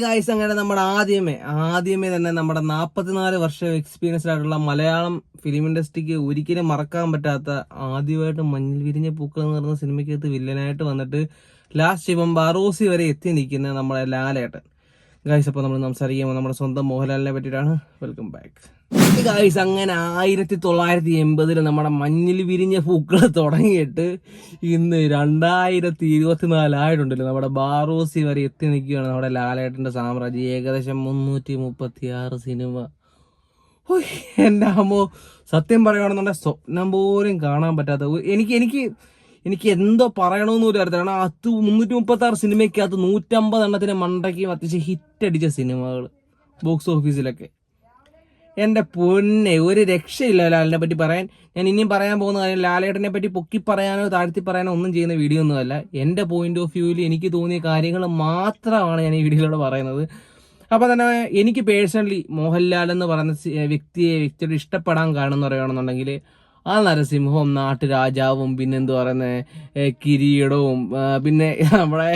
Guys അങ്ങനെ നമ്മുടെ ആദ്യമേ ആദ്യമേ തന്നെ നമ്മുടെ നാൽപ്പത്തിനാല് വർഷം എക്സ്പീരിയൻസ് ആയിട്ടുള്ള മലയാളം ഫിലിം ഇൻഡസ്ട്രിക്ക് ഒരിക്കലും മറക്കാൻ പറ്റാത്ത ആദ്യമായിട്ട് മഞ്ഞിൽ വിരിഞ്ഞ പൂക്കൾ എന്ന് പറയുന്ന സിനിമയ്ക്കകത്ത് വില്ലനായിട്ട് വന്നിട്ട് ലാസ്റ്റ് ഇപ്പം ബാറോസി വരെ എത്തി നിൽക്കുന്ന നമ്മുടെ ലാലേട്ടൻ. ഗായ്സ് അപ്പോൾ നമ്മൾ സംസാരിക്കുമ്പോൾ നമ്മുടെ സ്വന്തം മോഹൻലാലിനെ പറ്റിയിട്ടാണ്. വെൽക്കം ബാക്ക് ഗായ്സ് അങ്ങനെ ആയിരത്തി തൊള്ളായിരത്തി എൺപതിൽ നമ്മുടെ മഞ്ഞിൽ വിരിഞ്ഞ പൂക്കൾ തുടങ്ങിയിട്ട് ഇന്ന് രണ്ടായിരത്തി ഇരുപത്തിനാലായിട്ടുണ്ടല്ലോ നമ്മുടെ ബാറോസി വരെ എത്തി നിൽക്കുകയാണ് നമ്മുടെ ലാലേട്ടന്റെ സാമ്രാജ്യം. ഏകദേശം മുന്നൂറ്റി മുപ്പത്തി ആറ് സിനിമ എന്റെ അമ്മോ. സത്യം പറയുകയാണെന്നുണ്ടെങ്കിൽ സ്വപ്നം പോലും കാണാൻ പറ്റാത്ത എനിക്ക് എനിക്ക് എനിക്ക് എന്തോ പറയണമെന്ന് ഒരു കാര്യത്തിൽ കാരണം അത് മുന്നൂറ്റി മുപ്പത്തി ആറ് സിനിമയ്ക്കകത്ത് നൂറ്റമ്പത് എണ്ണത്തിന് മണ്ടയ്ക്കും അത്യാവശ്യം ഹിറ്റ് അടിച്ച സിനിമകൾ ബോക്സ് ഓഫീസിലൊക്കെ. എന്റെ പൊന്നെ ഒരു രക്ഷയില്ല ലാലിനെ പറ്റി പറയാൻ. ഞാൻ ഇനിയും പറയാൻ പോകുന്ന കാര്യം ലാലേട്ടനെ പറ്റി പൊക്കി പറയാനോ താഴ്ത്തി പറയാനോ ഒന്നും ചെയ്യുന്ന വീഡിയോ ഒന്നുമല്ല എന്റെ പോയിന്റ് ഓഫ് വ്യൂവിൽ എനിക്ക് തോന്നിയ കാര്യങ്ങൾ മാത്രമാണ് ഞാൻ ഈ വീഡിയോയിലൂടെ പറയുന്നത്. അപ്പോൾ തന്നെ എനിക്ക് പേഴ്സണലി മോഹൻലാൽ എന്ന് പറയുന്ന വ്യക്തിയെ വ്യക്തിയോട് ഇഷ്ടപ്പെടാൻ കാരണം എന്ന് പറയുകയാണെന്നുണ്ടെങ്കിൽ ആ നരസിംഹവും നാട്ടുരാജാവും പിന്നെ എന്തു പറയുന്നത് കിരീടവും പിന്നെ നമ്മുടെ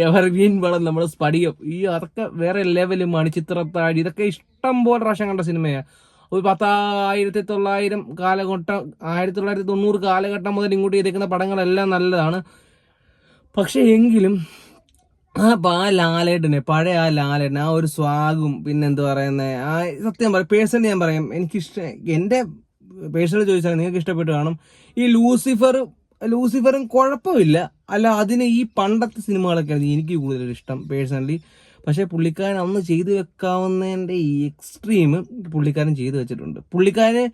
എവർഗ്രീൻ പടം നമ്മുടെ സ്പടികം ഈ അതൊക്കെ വേറെ ലെവൽ മണിച്ചിത്രത്താഴി ഇതൊക്കെ ഇഷ്ടം പോലെ പ്രാവശ്യം കണ്ട സിനിമയാണ് ഒരു പത്തായിരത്തി തൊള്ളായിരം കാലഘട്ടം ആയിരത്തി തൊള്ളായിരത്തി തൊണ്ണൂറ് കാലഘട്ടം മുതൽ ഇങ്ങോട്ട് ചെയ്തേക്കുന്ന പടങ്ങളെല്ലാം നല്ലതാണ്. പക്ഷേ എങ്കിലും ആ പാ ലാലേട്ടന് പഴയ ആ ലാലേട്ടൻ ആ ഒരു സ്വാഗും പിന്നെ എന്ത് പറയുന്നത് ആ സത്യം പറയാം പേഴ്സണലി ഞാൻ പറയാം എനിക്കിഷ്ട എന്റെ പേഴ്സണൽ ചോദിച്ചാൽ നിങ്ങൾക്ക് ഇഷ്ടപ്പെട്ട് കാണും. ഈ ലൂസിഫർ ലൂസിഫറും കുഴപ്പമില്ല. അല്ല അതിന് ഈ പണ്ടത്തെ സിനിമകളൊക്കെയാണ് എനിക്ക് കൂടുതൽ ഇഷ്ടം പേഴ്സണലി. പക്ഷേ പുള്ളിക്കാരൻ അന്ന് ചെയ്തു വെക്കാവുന്നതിന്റെ ഈ എക്സ്ട്രീം പുള്ളിക്കാരൻ ചെയ്തു വെച്ചിട്ടുണ്ട്. പുള്ളിക്കാരൻ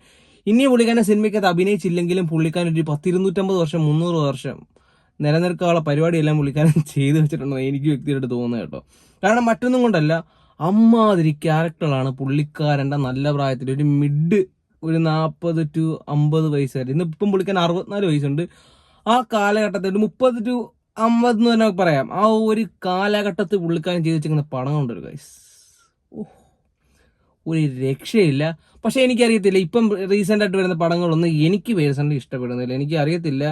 ഇനി പുള്ളിക്കാരൻ സിനിമയ്ക്കകത്ത് അഭിനയിച്ചില്ലെങ്കിലും പുള്ളിക്കാരൻ ഒരു പത്തിരുന്നൂറ്റമ്പത് വർഷം മുന്നൂറ് വർഷം നിലനിൽക്കാനുള്ള പരിപാടിയെല്ലാം പുള്ളിക്കാരൻ ചെയ്തു വെച്ചിട്ടുണ്ടെന്ന് എനിക്ക് വ്യക്തിയായിട്ട് തോന്നുന്നത് കേട്ടോ. കാരണം മറ്റൊന്നും കൊണ്ടല്ല അമ്മാതിരി ക്യാരക്ടറാണ് പുള്ളിക്കാരന്റെ നല്ല പ്രായത്തിൽ ഒരു മിഡ് ഒരു നാൽപ്പത് ടു അമ്പത് വയസ്സ് വരെ ഇന്ന് ഇപ്പം പുള്ളിക്കാൻ അറുപത്തിനാല് വയസ്സുണ്ട്. ആ കാലഘട്ടത്തിൽ മുപ്പത് ടു അമ്പത് എന്ന് തന്നെ പറയാം. ആ ഒരു കാലഘട്ടത്തിൽ പുള്ളിക്കാരൻ ചെയ്ത് വെച്ചിരിക്കുന്ന പടം ഒരു ഗൈസ് ഒരു രക്ഷയില്ല. പക്ഷേ എനിക്കറിയത്തില്ല. ഇപ്പം റീസെന്റ് ആയിട്ട് വരുന്ന പടങ്ങളൊന്നും എനിക്ക് പേഴ്സണലി ഇഷ്ടപ്പെടുന്നില്ല. എനിക്ക് അറിയത്തില്ല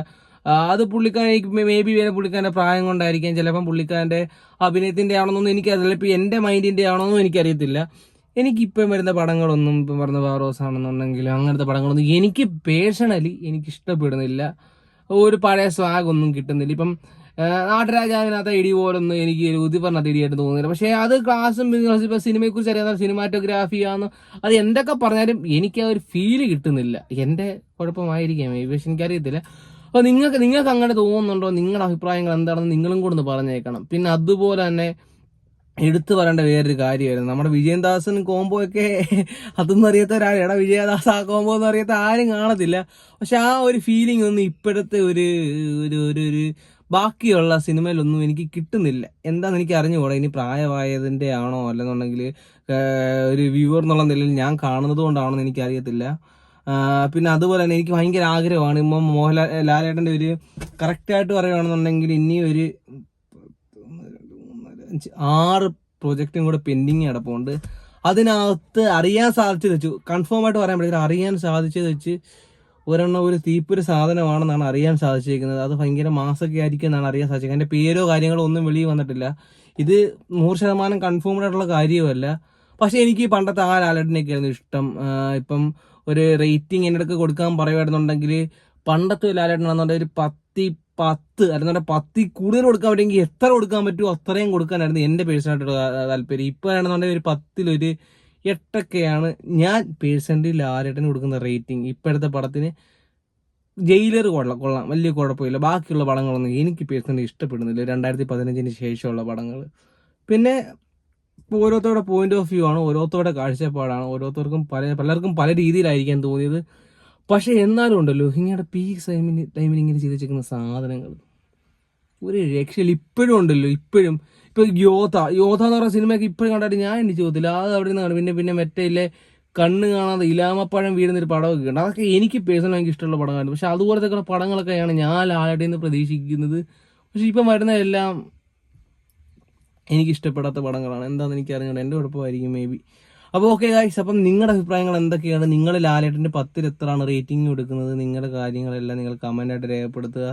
അത് പുള്ളിക്കാരൻ മേ ബി വേറെ പുള്ളിക്കാരന്റെ പ്രായം കൊണ്ടായിരിക്കാം. ചിലപ്പം പുള്ളിക്കാരന്റെ അഭിനയത്തിന്റെ ആണെന്നൊന്നും എനിക്കറിയില്ല ഇപ്പം എന്റെ മൈൻഡിന്റെ ആണോന്നും എനിക്കറിയത്തില്ല. എനിക്കിപ്പം വരുന്ന പടങ്ങളൊന്നും ഇപ്പം പറഞ്ഞ വാറോസ് ആണെന്നുണ്ടെങ്കിലും അങ്ങനത്തെ പടങ്ങളൊന്നും എനിക്ക് പേഴ്സണലി എനിക്ക് ഇഷ്ടപ്പെടുന്നില്ല ഒരു പഴയ സ്വാഗ് ഒന്നും കിട്ടുന്നില്ല. ഇപ്പം നാട്ടുരാജാവിനകത്ത് ഇടി പോലൊന്നും എനിക്ക് ഉതി പറഞ്ഞ ഇടിയായിട്ട് തോന്നുന്നില്ല. പക്ഷേ അത് ക്ലാസ്സും ഇപ്പം സിനിമയെക്കുറിച്ച് അറിയാവുന്ന സിനിമാറ്റോഗ്രാഫി ആണ് അത് എന്തൊക്കെ പറഞ്ഞാലും എനിക്ക് ആ ഒരു ഫീൽ കിട്ടുന്നില്ല. എന്റെ കുഴപ്പമായിരിക്കാം. പക്ഷെ എനിക്കറിയത്തില്ല അപ്പോൾ നിങ്ങൾക്ക് നിങ്ങൾക്ക് അങ്ങനെ തോന്നുന്നുണ്ടോ? നിങ്ങളുടെ അഭിപ്രായങ്ങൾ എന്താണെന്ന് നിങ്ങളും കൂടെ ഒന്ന് പറഞ്ഞേക്കണം. പിന്നെ അതുപോലെ തന്നെ എടുത്തു പറയേണ്ട വേറൊരു കാര്യമായിരുന്നു. നമ്മുടെ വിജയദാസൻ കോംബോ ഒക്കെ അതൊന്നും അറിയാത്ത ഒരാൾ എടാ വിജയദാസ് ആ കോംബോ എന്ന് അറിയാത്ത ആരും കാണത്തില്ല. പക്ഷെ ആ ഒരു ഫീലിംഗ് ഒന്നും ഇപ്പോഴത്തെ ഒരു ഒരു ഒരു ബാക്കിയുള്ള സിനിമയിലൊന്നും എനിക്ക് കിട്ടുന്നില്ല. എന്താണെന്ന് എനിക്ക് അറിഞ്ഞുകൂടാ. ഇനി പ്രായമായതിന്റെ ആണോ അല്ലെന്നുണ്ടെങ്കിൽ ഒരു വ്യൂവർ എന്നുള്ള നിലയിൽ ഞാൻ കാണുന്നത് കൊണ്ടാണോ എന്ന് എനിക്കറിയത്തില്ല പിന്നെ അതുപോലെ തന്നെ എനിക്ക് ഭയങ്കര ആഗ്രഹമാണ്. ഇപ്പം മോഹൻലാൽ ലാലേട്ടന്റെ ഒരു കറക്റ്റായിട്ട് പറയുകയാണെന്നുണ്ടെങ്കിൽ ഇനി ഒരു ആറ് പ്രൊജക്റ്റും കൂടെ പെൻഡിങ് കിടപ്പുണ്ട്. അതിനകത്ത് അറിയാൻ സാധിച്ചത് വെച്ചു. കൺഫേം ആയിട്ട് പറയാൻ പറ്റില്ല. അറിയാൻ സാധിച്ചത് വെച്ച് ഒരെണ്ണം ഒരു തീപ്പൊരു സാധനമാണെന്നാണ് അറിയാൻ സാധിച്ചിരിക്കുന്നത്. അത് ഭയങ്കര മാസൊക്കെ ആയിരിക്കും എന്നാണ് അറിയാൻ സാധിച്ചത്. അതിന്റെ പേരോ കാര്യങ്ങളോ ഒന്നും വെളിയിൽ വന്നിട്ടില്ല. ഇത് നൂറ് ശതമാനം കൺഫേംഡ് ആയിട്ടുള്ള കാര്യമല്ല പക്ഷേ എനിക്ക് പണ്ടത്തെ ആ ലാലേട്ടനെയൊക്കെയായിരുന്നു ഇഷ്ടം. ആ, ഇപ്പം ഒരു റേറ്റിംഗ് എന്റെ അടുക്ക് കൊടുക്കാൻ പറയുമായിരുന്നുണ്ടെങ്കിൽ പണ്ടത്തെ ലാലട്ടനാണെന്നുണ്ടെങ്കിൽ ഒരു പത്തി പത്ത് അല്ലെന്നുണ്ടെങ്കിൽ പത്തി കൂടുതൽ കൊടുക്കാൻ പറ്റുമെങ്കിൽ എത്ര കൊടുക്കാൻ പറ്റുമോ അത്രയും കൊടുക്കാനായിരുന്നു എന്റെ പേഴ്സണായിട്ടുള്ള താല്പര്യം. ഇപ്പോൾ ആണെന്നുണ്ടെങ്കിൽ ഒരു പത്തിലൊരു എട്ടൊക്കെയാണ് ഞാൻ പേഴ്സണലി ലാലേട്ടന് കൊടുക്കുന്ന റേറ്റിംഗ്. ഇപ്പോഴത്തെ പടത്തിന് ജയിലർ കൊള്ളാം കൊള്ളാം. വലിയ കുഴപ്പമില്ല. ബാക്കിയുള്ള പടങ്ങളൊന്നും എനിക്ക് പേഴ്സണലി ഇഷ്ടപ്പെടുന്നില്ല. രണ്ടായിരത്തി പതിനഞ്ചിന് ശേഷമുള്ള പടങ്ങൾ. പിന്നെ ഓരോരുത്തരുടെ പോയിന്റ് ഓഫ് വ്യൂ ആണ് ഓരോരുത്തരുടെ കാഴ്ചപ്പാടാണ് ഓരോരുത്തർക്കും പല പലർക്കും പല രീതിയിലായിരിക്കാൻ തോന്നിയത്. പക്ഷെ എന്നാലും ഉണ്ടല്ലോ ഇങ്ങനെ പീക്ക് ടൈമിന് ടൈമിൽ ഇങ്ങനെ ചെയ്ത് വെച്ചിരിക്കുന്ന സാധനങ്ങൾ. ഒരു രക്ഷയിൽ ഇപ്പോഴും ഉണ്ടല്ലോ ഇപ്പോഴും. ഇപ്പൊ യോധ യോധ എന്ന് പറഞ്ഞ സിനിമയൊക്കെ ഇപ്പോഴും കണ്ടായിട്ട് ഞാൻ എനിക്ക് ചോദ്യത്തില്ല അത് അവിടെ നിന്ന് കാണും പിന്നെ പിന്നെ മറ്റേ കണ്ണ് കാണാതെ ഇലാമപ്പഴം വീഴുന്ന ഒരു പടമൊക്കെ ഉണ്ട് അതൊക്കെ എനിക്ക് പേഴ്സണൽ എനിക്ക് ഇഷ്ടമുള്ള പടങ്ങളാണ് പക്ഷെ അതുപോലത്തെ പടങ്ങളൊക്കെയാണ് ഞാൻ ലാലയുടെ നിന്ന് പ്രതീക്ഷിക്കുന്നത്. പക്ഷെ ഇപ്പം വരുന്ന എല്ലാം എനിക്ക് ഇഷ്ടപ്പെടാത്ത പടങ്ങളാണ്. എന്താണെന്ന് എനിക്ക് അറിഞ്ഞത് എന്റെ കുഴപ്പമായിരിക്കും മേ ബി അപ്പോൾ ഓക്കെ ഗായ്സ് അപ്പം നിങ്ങളുടെ അഭിപ്രായങ്ങൾ എന്തൊക്കെയാണ്? നിങ്ങൾ ലാലേട്ടന്റെ പത്തിൽ എത്രയാണ് റേറ്റിംഗ് കൊടുക്കുന്നത്? നിങ്ങളുടെ കാര്യങ്ങളെല്ലാം നിങ്ങൾ കമന്റായിട്ട് രേഖപ്പെടുത്തുക.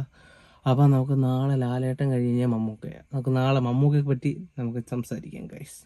അപ്പം നമുക്ക് നാളെ ലാലേട്ടൻ കഴിഞ്ഞ് കഴിഞ്ഞാൽ മമ്മൂക്കയാണ് നമുക്ക് നാളെ മമ്മൂക്കയെ പറ്റി നമുക്ക് സംസാരിക്കാം ഗൈസ്